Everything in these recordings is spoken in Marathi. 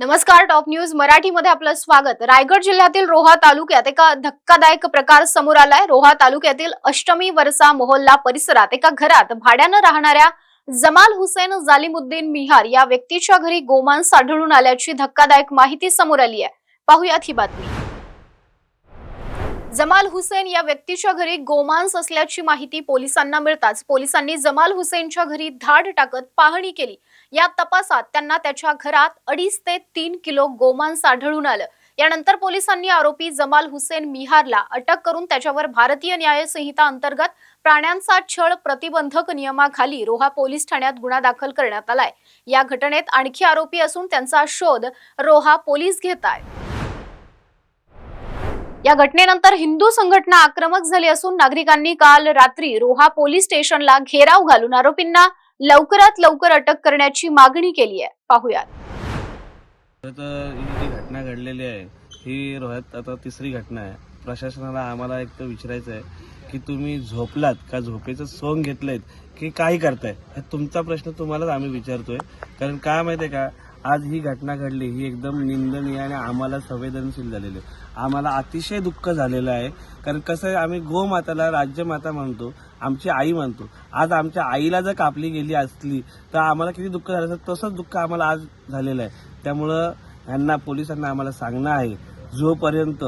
नमस्कार टॉप न्यूज मराठीमध्ये आपलं स्वागत. रायगड जिल्ह्यातील रोहा तालुक्यात एका धक्कादायक प्रकार समोर आलाय. रोहा तालुक्यातील अष्टमी वरसा मोहल्ला परिसरात एका घरात भाड्यानं राहणाऱ्या जमाल हुसेन जालिमुद्दीन मिहार या व्यक्तीच्या घरी गोमांस आढळून आल्याची धक्कादायक माहिती समोर आली आहे. पाहुयात ही बातमी. जमाल हुसेन या व्यक्तीच्या घरी गोमांस असल्याची माहिती पोलिसांना मिळताच पोलिसांनी जमाल हुसेनच्या घरी धाड टाकत पाहणी केली. या तपासात त्यांना त्याच्या घरात अडीच ते तीन किलो गोमांस आढळून आलं. यानंतर पोलिसांनी आरोपी जमाल हुसेन मिहारला अटक करून त्याच्यावर भारतीय न्याय संहिता अंतर्गत प्राण्यांचा छळ प्रतिबंधक नियमाखाली रोहा पोलीस ठाण्यात गुन्हा दाखल करण्यात आलाय. या घटनेत आणखी आरोपी असून त्यांचा शोध रोहा पोलीस घेत आहेत या घटनेनंतर हिंदू संघटना आक्रमक झाली असून नागरिकांनी काल रात्री रोहा पोलीस स्टेशनला घेराव घालून आरोपींना लवकरात लवकर अटक करण्याची मागणी केली आहे. पाहुयात. जी घटना घडलेली आहे ही रोह्यात आता तिसरी घटना आहे. प्रशासनाला आम्हाला एक तर विचारायचं आहे की तुम्ही झोपलात का? झोपेचं सोंग घेतलंयत की काय करताय? तुमचा प्रश्न तुम्हालाच आम्ही विचारतोय. कारण काय माहिती आहे का? आज ही घटना घडली ही एकदम निंदनीय आणि आम्हाला संवेदनशील झालेली आहे. आम्हाला अतिशय दुःख झालेलं आहे. कारण कसं आहे आम्ही गोमाताला राज्यमाता म्हणतो आमची आई म्हणतो. आज आमच्या आईला जर कापली गेली असली तर आम्हाला किती दुःख झालं असतं तसंच दुःख आम्हाला आज झालेलं आहे. त्यामुळं ह्यांना पोलिसांना आम्हाला सांगणं आहे जोपर्यंत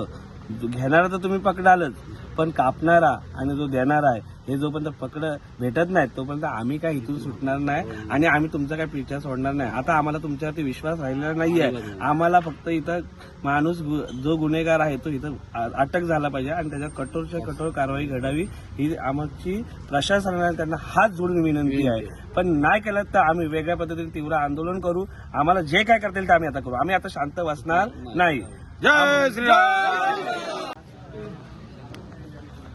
घेणारा तर तुम्ही पकडालच पण कापणारा आणि जो देणारा आहे हे जोपर्यंत पकड भेटत नाही तोपर्यंत आम्ही काय इथून सुटणार नाही आणि आम्ही तुमचा काय पिछा सोडणार नाही. आता आम्हाला तुमच्यावरती विश्वास राहिलेला नाहीये. आम्हाला फक्त इथं माणूस जो गुन्हेगार आहे तो इथं अटक झाला पाहिजे आणि त्याच्यावर कठोरच्या कठोर कारवाई घडावी ही आमची प्रशासनाला त्यांना हात जोडून विनंती आहे. पण नाही केलं तर आम्ही वेगळ्या पद्धतीने तीव्र आंदोलन करू. आम्हाला जे काय करता येईल ते आम्ही आता करू. आम्ही आता शांत बसणार नाही. जय श्रीराम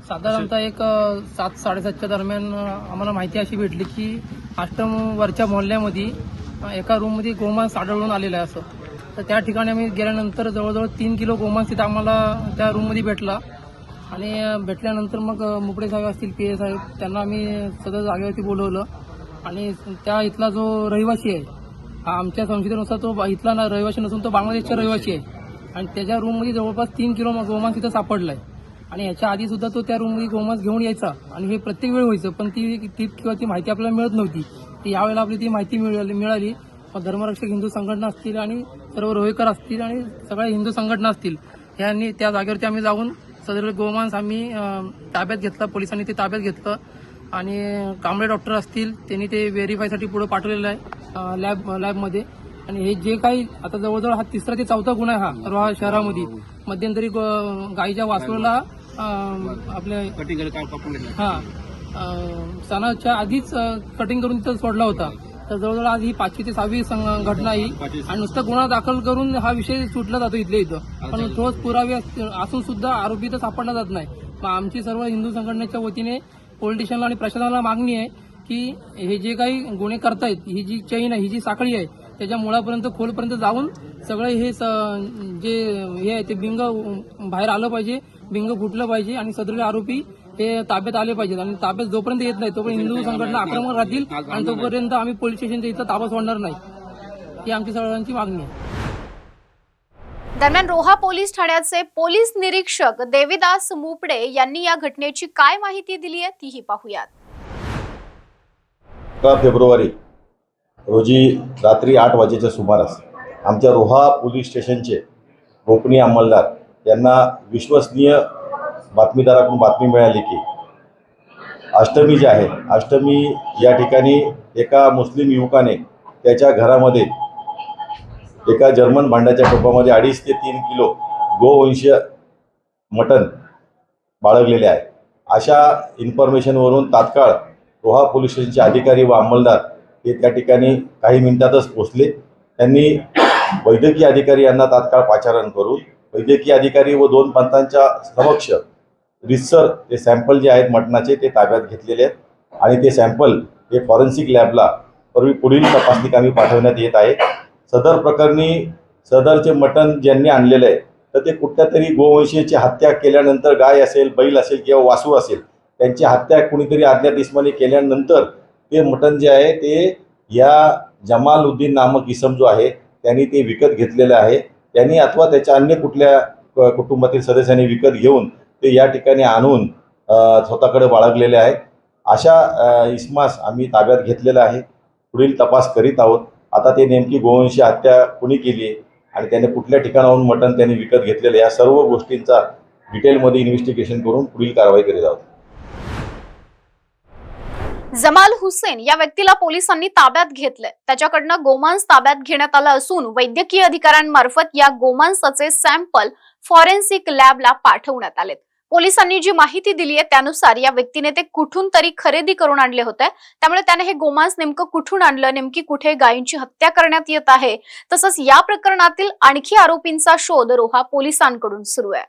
साधारणतः एक सात साडेसातच्या दरम्यान आम्हाला माहिती अशी भेटली की आष्टम वरच्या मोहल्ल्यामध्ये एका रूममध्ये गोमांस आढळून आलेलं आहे असं. तर त्या ठिकाणी आम्ही गेल्यानंतर जवळजवळ तीन किलो गोमांस तिथं आम्हाला त्या रूममध्ये भेटला. आणि भेटल्यानंतर मग मुपडे साहेब असतील पी ए साहेब त्यांना आम्ही सदर जागेवरती बोलवलं. आणि त्या इथला जो रहिवासी आहे हा आमच्या संशोधनुसार तो इथला ना रहिवासी नसून तो बांगलादेशचा रहिवासी आहे. आणि त्याच्या रूममध्ये जवळपास तीन किलो गोमांस तिथं सापडलाय. आणि याच्या आधी सुद्धा तो त्या रूममध्ये गोमांस घेऊन यायचा. आणि हे प्रत्येक वेळ व्हायचं पण ती ती किंवा ती माहिती आपल्याला मिळत नव्हती. ती यावेळेला आपली ती माहिती मिळाली मिळाली. धर्मरक्षक हिंदू संघटना असतील आणि सर्व रोहेकर असतील आणि सगळ्या हिंदू संघटना असतील यांनी त्या जागेवरती आम्ही जाऊन सदर गोमांस आम्ही ताब्यात घेतला. पोलिसांनी ते ताब्यात घेतलं. आणि कांबळे डॉक्टर असतील त्यांनी ते व्हेरीफायसाठी पुढे पाठवलेलं आहे लॅब लॅबमध्ये आणि हे जे काही आता जवळजवळ हा तिसरा ते चौथा गुन्हा आहे हा रोहा शहरामध्ये. मध्यंतरी ग- गाईच्या वासरूला अं, आपल्या हा. सणाच्या आधीच कटिंग करून तिथं सोडला होता. तर जवळजवळ आज ही पाचवी ते सहावी घटना ही. आणि नुसतं गुन्हा दाखल करून हा विषय सुटला जातो इथल्या इथं. पण ठोस पुरावे अस- असून सुद्धा आरोपी तर सापडला जात नाही. मग आमची सर्व हिंदू संघटनेच्या वतीने पोलिटिशियनला आणि प्रशासनाला मागणी आहे की हे जे काही गुन्हे करतायत ही जी चैन आहे ही जी साखळी आहे त्याच्या मुळापर्यंत खोलपर्यंत जाऊन सगळे हे जे हे आहे ते बिंग बाहेर आलं पाहिजे बिंग फुटलं पाहिजे आणि सदर आरोपी हे ताब्यात आले पाहिजेत. आणि ताब्यात जोपर्यंत येत नाही तोपर्यंत हिंदू संघटना आक्रमक राहतील आणि तोपर्यंत आम्ही पोलीस स्टेशनच्या इथं ताबा सोडणार नाही. ही आमची सर्वांची मागणी आहे. दरम्यान रोहा पोलीस ठाण्याचे पोलीस निरीक्षक देविदास मुपडे यांनी या घटनेची काय माहिती दिली आहे तीही पाहुयात. फेब्रुवारी? रोजी रात्री आठ वाजेच्या सुमारास आमच्या रोहा पोलीस स्टेशनचे गोपनीय अंमलदार यांना विश्वसनीय बातमीदाराकडून बातमी मिळाली की अष्टमी जी आहे अष्टमी या ठिकाणी एका मुस्लिम युवकाने त्याच्या घरामध्ये एका जर्मन भांड्याच्या टोपामध्ये अडीच ते तीन किलो गोवंशीय मटण बाळगलेले आहे. अशा इन्फॉर्मेशनवरून तात्काळ रोहा पोलीस स्टेशनचे अधिकारी व अंमलदार हे त्या ठिकाणी काही मिनिटातच पोचले त्यांनी वैद्यकीय अधिकारी यांना तात्काळ पाचारण करून वैद्यकीय अधिकारी व दोन पंतांच्या समक्ष रिसर ते सॅम्पल जे आहेत मटणाचे ते ताब्यात घेतलेले आहेत. आणि ते सॅम्पल हे फॉरेन्सिक लॅबला पूर्वी पुढील तपासणी कामी पाठवण्यात येत आहे. सदर प्रकरणी सदरचे मटण ज्यांनी आणलेलं आहे तर ते कुठल्या तरी गोवंशीची हत्या केल्यानंतर गाय असेल बैल असेल किंवा वासू असेल त्यांची हत्या कुणीतरी अज्ञात इस्माने केल्यानंतर ते मटण जे आहे ते या जमालुद्दीन नामक इसम जो आहे त्यांनी ते विकत घेतलेलं आहे. त्यांनी अथवा त्याच्या अन्य कुठल्या कुटुंबातील सदस्यांनी विकत घेऊन ते या ठिकाणी आणून स्वतःकडे बाळगलेले आहेत. अशा इस्मास आम्ही ताब्यात घेतलेला आहे. पुढील तपास करीत आहोत. आता ते नेमकी गोवंशी हत्या कुणी केली आहे आणि त्याने कुठल्या ठिकाणाहून मटण त्यांनी विकत घेतलेलं आहे या सर्व गोष्टींचा डिटेलमध्ये इन्व्हेस्टिगेशन करून पुढील कारवाई करीत आहोत. जमाल हुसेन या व्यक्तीला पोलिसांनी ताब्यात घेतलंय. त्याच्याकडनं गोमांस ताब्यात घेण्यात आलं असून वैद्यकीय अधिकाऱ्यांमार्फत या गोमांसाचे सॅम्पल फॉरेन्सिक लॅबला पाठवण्यात आलेत. पोलिसांनी जी माहिती दिली आहे त्यानुसार या व्यक्तीने ते कुठून तरी खरेदी करून आणले होते. त्यामुळे त्याने हे गोमांस नेमकं कुठून आणलं नेमकी कुठे गायींची हत्या करण्यात येत आहे? तसंच या प्रकरणातील आणखी आरोपींचा शोध रोहा पोलिसांकडून सुरू आहे.